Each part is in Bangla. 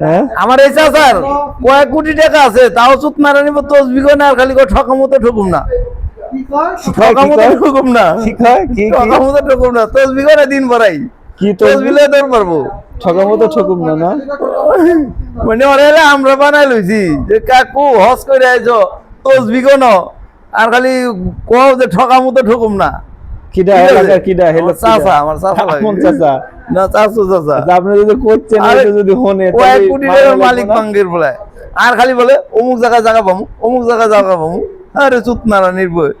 হ্যাঁ? আমার এই চাচার কয়েক কোটি টাকা আছে তাও চুত মারা নিব তসবি না আর খালি ঠকুম না। কয়? ঠকুম না। ঠকুম তসবি করে দিন ভরাই। কি তো তসবি লয়ে দৌড় পারব ঠকামতো ঠকুম না না? মানে ওরে হলে আমরা বানাই লইছি যে কাকু হস করে আইছো তসবি কোন আর খালি কও যে ঠকামতো ঠকুম না। কিডা? এলাকার কিডা হেলো চাচা আমার চাচা কোন চাচা। না চাচু চাচা। আচ্ছা, আপনি যদি করছেন যদি হনে কোটি টাকার মালিক না? বাঙ্গের বলে। আর খালি বলে অমুক জায়গায় জায়গা পামু অমুক জায়গায় জায়গা পামু। আরে চুত নারা নির্ভয়।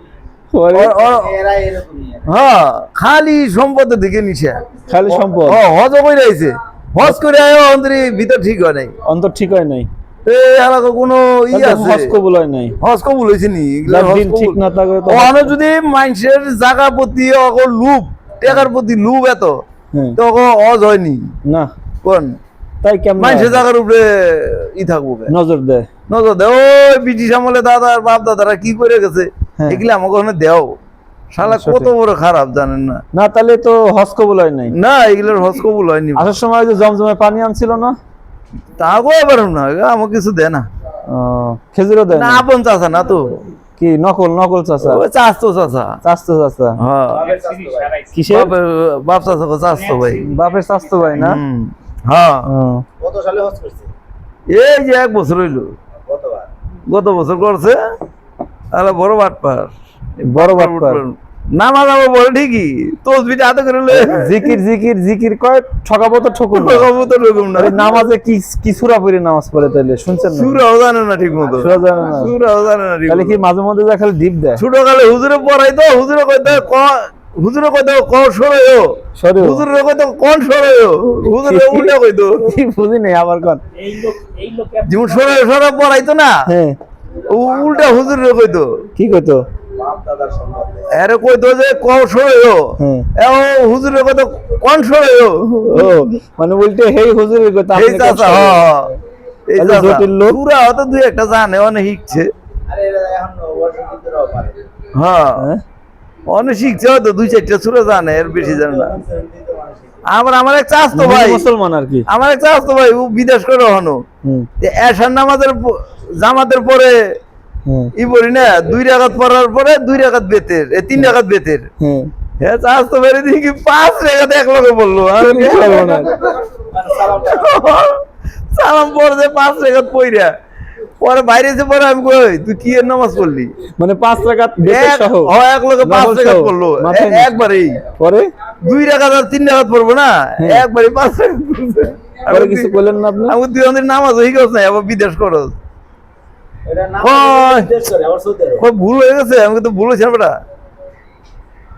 হ্যাঁ খালি সম্পদের দিকে নিছে খালি সম্পদ। হজ করে আইছে হজ করে আয় অন্তরি ভিতর ঠিক হয় নাই। অন্তর ঠিক হয় নাই। এই এলাকা কোনো ই আছে? হজ কবুল হয় নাই। হজ কবুল হয়েছে নি? এগুলা দিন ঠিক না থাকলে তো ওখানে যদি মানুষের জায়গা প্রতি অগর লুপ টাকার প্রতি লুপ এত তো অগর হজ হয়নি। না। কোন? তাই কেমন মানুষের জায়গার উপরে ই থাকব নজর দেয় নজর দে। ওই ব্রিটিশ আমলে দাদার বাপ দাদারা কি করে গেছে? হ্যাঁ। এগুলো আমাকে ওখানে দেও। শালা কত বড় খারাপ জানেন না? না তাহলে তো হজ কবুল হয় নাই। না এগুলোর হজ কবুল হয়নি। আসার সময় যে জমজমে পানি আনছিল না? তা গো না আমাকে কিছু দে না। খেজুরও দেয় না আপন চাচা না তো। কি নকল নকল চাচা? ওই চাস্তো চাচা। চাস্তো চাচা? হ্যাঁ। বাপ চাচা কো চাস্তো ভাই। বাপের চাস্তো ভাই না? হ্যাঁ। কত সালে হজ করছে? এই যে এক বছর হইল। কতবার গত বছর করছে। তাহলে বড় বাটপার। বড় বাটপার। নামাজ আমার বলে ঠিকই। তসবিটা হাতে করে লয়ে জিকির জিকির জিকির কয় ঠকাবো তো ঠকুন ঠকাবো তো না। নামাজে কি কি সুরা পড়ে নামাজ পড়ে তাহলে শুনছেন না? সুরাও জানে না ঠিক মতো সুরা জানে না। সুরাও জানে না ঠিক তাহলে কি মতো। মাঝে মধ্যে যা খালি ডিপ দেয়? ছোট কালে হুজুরে পড়াই তো হুজুরে কইতে ক হুজুরে কইতে ক। হুজুরে কইতে কোন সরয়ো হুজুরে উল্টা কইতো কি বুঝি নেই আবার কোন? যেমন সরয় সরয় পড়াইতো না। হ্যাঁ। উল্টা হুজুরে কইতো কি কইতো আরে কইতো যে ক সরয়ো হ্যাঁ এ ও হুজুরে কইতো কোন সরয়ো মানে উল্টে হেই হুজুরের কথা এই চাচা কেন হ সরেন? এই তাহলে জটিল লোক। পুরা হয়তো দুই একটা জানে অনেক শিখছে। আরে এখন পারে। হ্যাঁ। হ্যাঁ? অনেক শিখছে হয়তো দুই চারটা সুরে জানে এর বেশি জানে না। আবার আমার এক চাষ তো ভাই। মুসলমান আর কি? আমার এক চাষ তো ভাই ও বিদেশ করে হনো হুম। এশার নামাজের জামাতের পরে হ্যাঁ ই পড়ি না দুই রাগাত পড়ার পরে দুই রাগাত বেতের তিন রাগাত বেতের। হ্যাঁ চাষ তো বেড়ে দেখি পাঁচ রেখাতে এক লগে বলল আমি? সালাম পড়ছে পাঁচ রেখাত পইরা। পরে বাইরে এসে পরে আমি কই তুই কি এর নামাজ পড়লি? মানে পাঁচ রাকাত বেতের এক সহ? ও এক লগে পাঁচ রেখাত পড়ল। একবারেই। পরে? দুই রাখাত আর তিন রাখাত পড়ব না? হ্যাঁ। একবারে পাঁচ রেখাত। পরে কিছু বললেন না আপনি? আমি আমাদের নামাজ হয়ে গেছ না আবার বিদেশ করস ভুল হয়ে গেছে আমি তো ভুল হয়েছে বেটা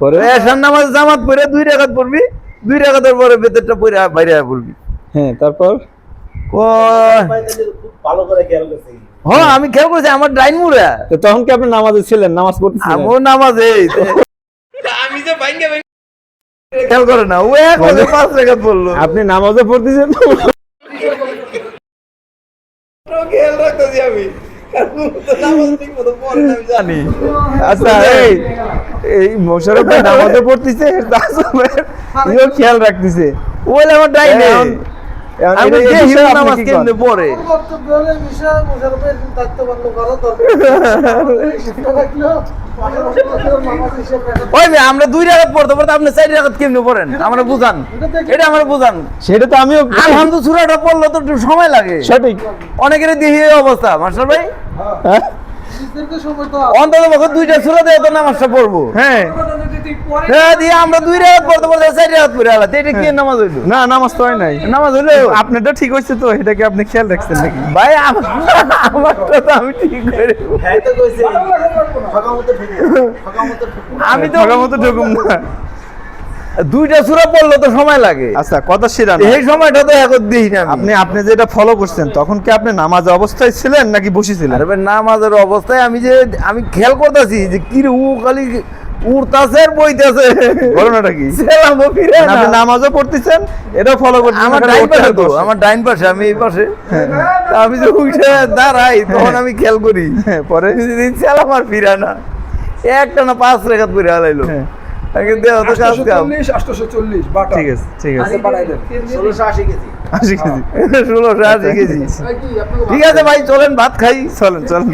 পরে? এসার নামাজ জামাত পড়ে দুই রাখাত পড়বি দুই রাখাতের পরে বেতেরটা পড়ে বাইরে পড়বি। হ্যাঁ তারপর? ভালো করে খেয়াল করছে। হ্যাঁ আমি খেয়াল করেছি আমার ডাইন মুড়ে। তখন কি আপনি নামাজে ছিলেন? নামাজ পড়তেছিলেন? আমার নামাজে আমি যে ভাঙ্গে খেয়াল করে না ও এক পাঁচ পড়ল। আপনি নামাজে পড়তেছেন? খেয়াল রাখতেছি আমি। কারণ ও তো নামাজ ঠিক মতো পড়ে না, আমি জানি। আচ্ছা এই এই মোশারফ ভাই নামাজে পড়তেছে ইও খেয়াল রাখতেছে। ওই আমার ডাইনে। আমরা দুই রাখাত পড়তে পড়তে আপনি চার রাখাত কেমনে পড়েন? আমরা বুঝান। এটা আমরা বুঝান। সেটা তো আমিও আলহামদু সুরাটা পড়লে তো একটু সময় লাগে। সঠিক। অনেকের দেখি অবস্থা মাস্টার ভাই। হ্যাঁ? অন্তত পক্ষে দুইটা সুরা দিয়ে তো নামাজটা পড়ব। হ্যাঁ। হ্যাঁ দিয়ে আমরা দুই রাখাত পড়তে পড়তে চার রাখাত পড়ে আলাদা এটা কি নামাজ হইল? না নামাজ তো হয় নাই। নামাজ হইল? আপনারটা ঠিক হয়েছে তো এটাকে আপনি খেয়াল রাখছেন নাকি? ভাই আমারটা তো আমি ঠিক করে হ্যাঁ তো কইছে ঠকামতো ঠকুন ঠকামতো ঠকুন আমি তো মতো ঢুকুম না। দুইটা সুরা পড়লে তো সময় লাগে। আচ্ছা কথা শিরা না। এই সময়টা তো এখন দিই না আপনি আপনি যেটা ফলো করছেন তখন কি আপনি নামাজ অবস্থায় ছিলেন নাকি বসেছিলেন? আরে ভাই নামাজের অবস্থায় আমি যে আমি খেয়াল করতেছি যে কি রে ও খালি উড়তাছে আর বইতাছে ঘটনাটা কি? সেলাম ও ফিরে না। আপনি নামাজও পড়তেছেন এটাও ফলো করতেছেন আমার ডাইন পাশে তো আমার ডাইন পাশে আমি এই পাশে। আমি যে উঠে দাঁড়াই তখন আমি খেয়াল করি। হ্যাঁ, পরে? সেলাম আর ফিরে না। একটা না পাঁচ রেখাত পরে হালাইলো। হ্যাঁ। ঠিক আছে ঠিক আছে। ষোলোশো আশি কেজি। ঠিক আছে ভাই চলেন ভাত খাই। চলেন চলেন।